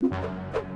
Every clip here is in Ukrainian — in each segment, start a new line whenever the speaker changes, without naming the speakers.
you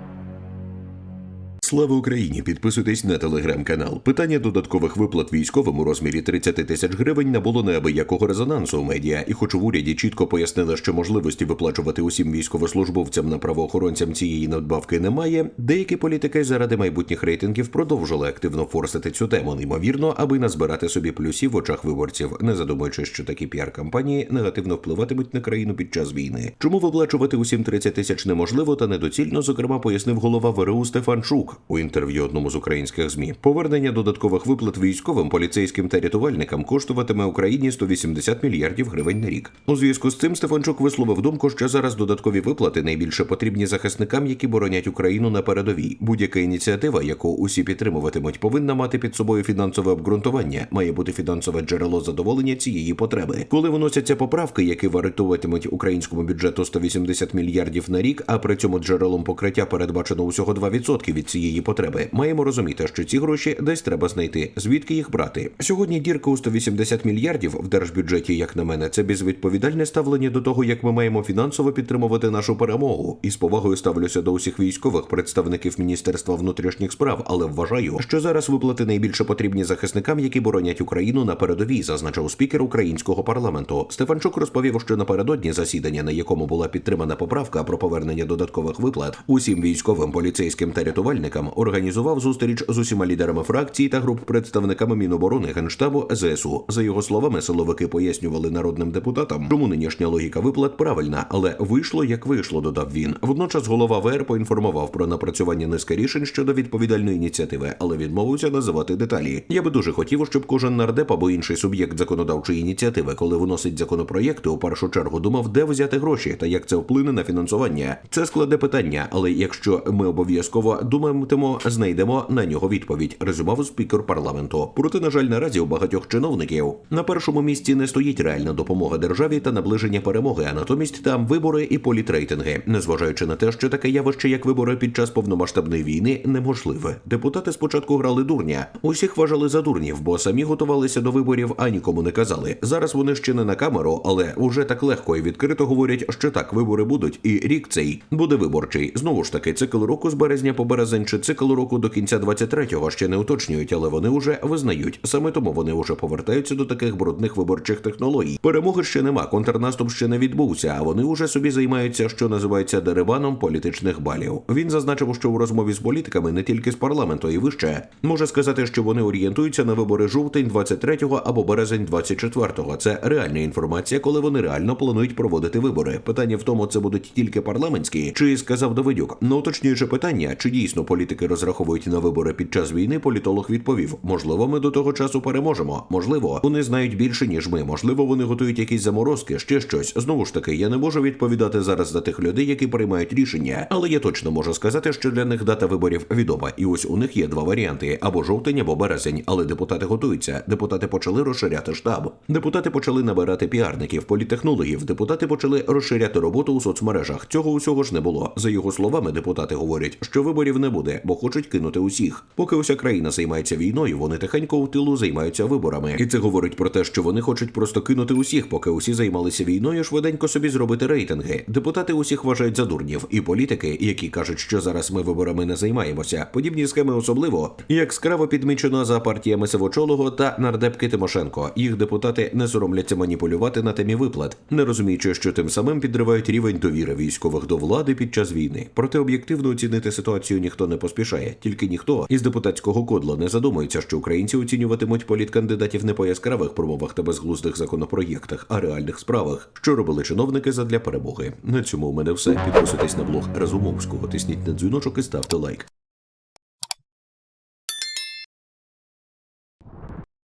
Слава Україні! Підписуйтесь на телеграм-канал. Питання додаткових виплат військовим у розмірі 30 тисяч гривень набуло неабиякого резонансу у медіа. І хоч в уряді чітко пояснили, що можливості виплачувати усім військовослужбовцям на правоохоронцям цієї надбавки немає, деякі політики заради майбутніх рейтингів продовжили активно форсити цю тему, неймовірно, аби назбирати собі плюсів в очах виборців, не задумуючись, що такі піар-кампанії негативно впливатимуть на країну під час війни. Чому виплачувати усім 30 тисяч неможливо та недоцільно, зокрема, пояснив голова ВРУ Стефанчук у інтерв'ю одному з українських змі. Повернення додаткових виплат військовим, поліцейським та рятувальникам коштуватиме Україні 180 мільярдів гривень на рік. У зв'язку з цим Стефанчук висловив думку, що зараз додаткові виплати найбільше потрібні захисникам, які боронять Україну на передовій. Будь-яка ініціатива, яку усі підтримуватимуть, повинна мати під собою фінансове обґрунтування, має бути фінансове джерело задоволення цієї потреби. Коли виносяться поправки, які вартуватимуть українському бюджету 180 мільярдів на рік, а при цьому джерелом покриття передбачено усього 2% від цієї потреби. Маємо розуміти, що ці гроші десь треба знайти. Звідки їх брати? Сьогодні дірка у 180 мільярдів в держбюджеті, як на мене, це безвідповідальне ставлення до того, як ми маємо фінансово підтримувати нашу перемогу. І з повагою ставлюся до усіх військових представників Міністерства внутрішніх справ, але вважаю, що зараз виплати найбільше потрібні захисникам, які боронять Україну на передовій, зазначив спікер українського парламенту. Стефанчук розповів, що напередодні засідання, на якому була підтримана поправка про повернення додаткових виплат усім військовим, поліцейським та рятувальникам, організував зустріч з усіма лідерами фракції та груп представниками Міноборони Генштабу ЗСУ. За його словами, силовики пояснювали народним депутатам, чому нинішня логіка виплат правильна, але вийшло як вийшло, додав він. Водночас голова ВР поінформував про напрацювання низки рішень щодо відповідальної ініціативи, але відмовився називати деталі. Я би дуже хотів, щоб кожен нардеп або інший суб'єкт законодавчої ініціативи, коли виносить законопроєкти, у першу чергу думав, де взяти гроші та як це вплине на фінансування. Це складне питання, але якщо ми обов'язково думатимо, знайдемо на нього відповідь. Резюмував спікер парламенту. Проте, на жаль, наразі у багатьох чиновників на першому місці не стоїть реальна допомога державі та наближення перемоги, а натомість там вибори і політрейтинги, незважаючи на те, що таке явище, як вибори під час повномасштабної війни, неможливе. Депутати спочатку грали дурня, усіх вважали за дурнів, бо самі готувалися до виборів, а нікому не казали. Зараз вони ще не на камеру, але уже так легко і відкрито говорять, що так вибори будуть, і рік цей буде виборчий. Знову ж таки, цикл року з березня по березень чи цикл року до кінця 23-го ще не уточнюють, але вони вже визнають. Саме тому вони вже повертаються до таких брудних виборчих технологій. Перемоги ще нема, контрнаступ ще не відбувся, а вони вже собі займаються, що називається дерибаном політичних балів. Він зазначив, що у розмові з політиками не тільки з парламенту і вище може сказати, що вони орієнтуються на вибори жовтень 23-го або березень 24-го. Це реальна інформація, коли вони реально планують проводити вибори. Питання в тому, це будуть тільки парламентські, чи сказав Давидюк. Ну уточнюючи питання, чи дійсно політики розраховують на вибори під час війни, політолог відповів: можливо, ми до того часу переможемо. Можливо, вони знають більше ніж ми. Можливо, вони готують якісь заморозки, ще щось. Знову ж таки, я не можу відповідати зараз за тих людей, які приймають рішення, але я точно можу сказати, що для них дата виборів відома. І ось у них є два варіанти: або жовтень, або березень. Але депутати готуються. Депутати почали розширяти штаб. Депутати почали набирати піарників, політехнологів. Депутати почали розширяти роботу у соцмережах. Цього усього ж не було. За його словами, депутати говорять, що виборів не буде, бо хочуть кинути усіх. Поки уся країна займається війною, вони тихенько у тилу займаються виборами. І це говорить про те, що вони хочуть просто кинути усіх, поки усі займалися війною, швиденько собі зробити рейтинги. Депутати усіх вважають за дурнів, і політики, які кажуть, що зараз ми виборами не займаємося. Подібні схеми особливо яскраво підмічено за партіями Сивочолого та нардепки Тимошенко. Їх депутати не соромляться маніпулювати на темі виплат, не розуміючи, що тим самим підривають рівень довіри військових до влади під час війни. Проте об'єктивно оцінити ситуацію ніхто не поспішає, тільки ніхто із депутатського кодла не задумується, що українці оцінюватимуть політкандидатів не по яскравих промовах та безглуздих законопроєктах, а реальних справах, що робили чиновники задля перемоги. На цьому у мене все. Підписуйтесь на блог Разумовського, тисніть на дзвіночок і ставте лайк.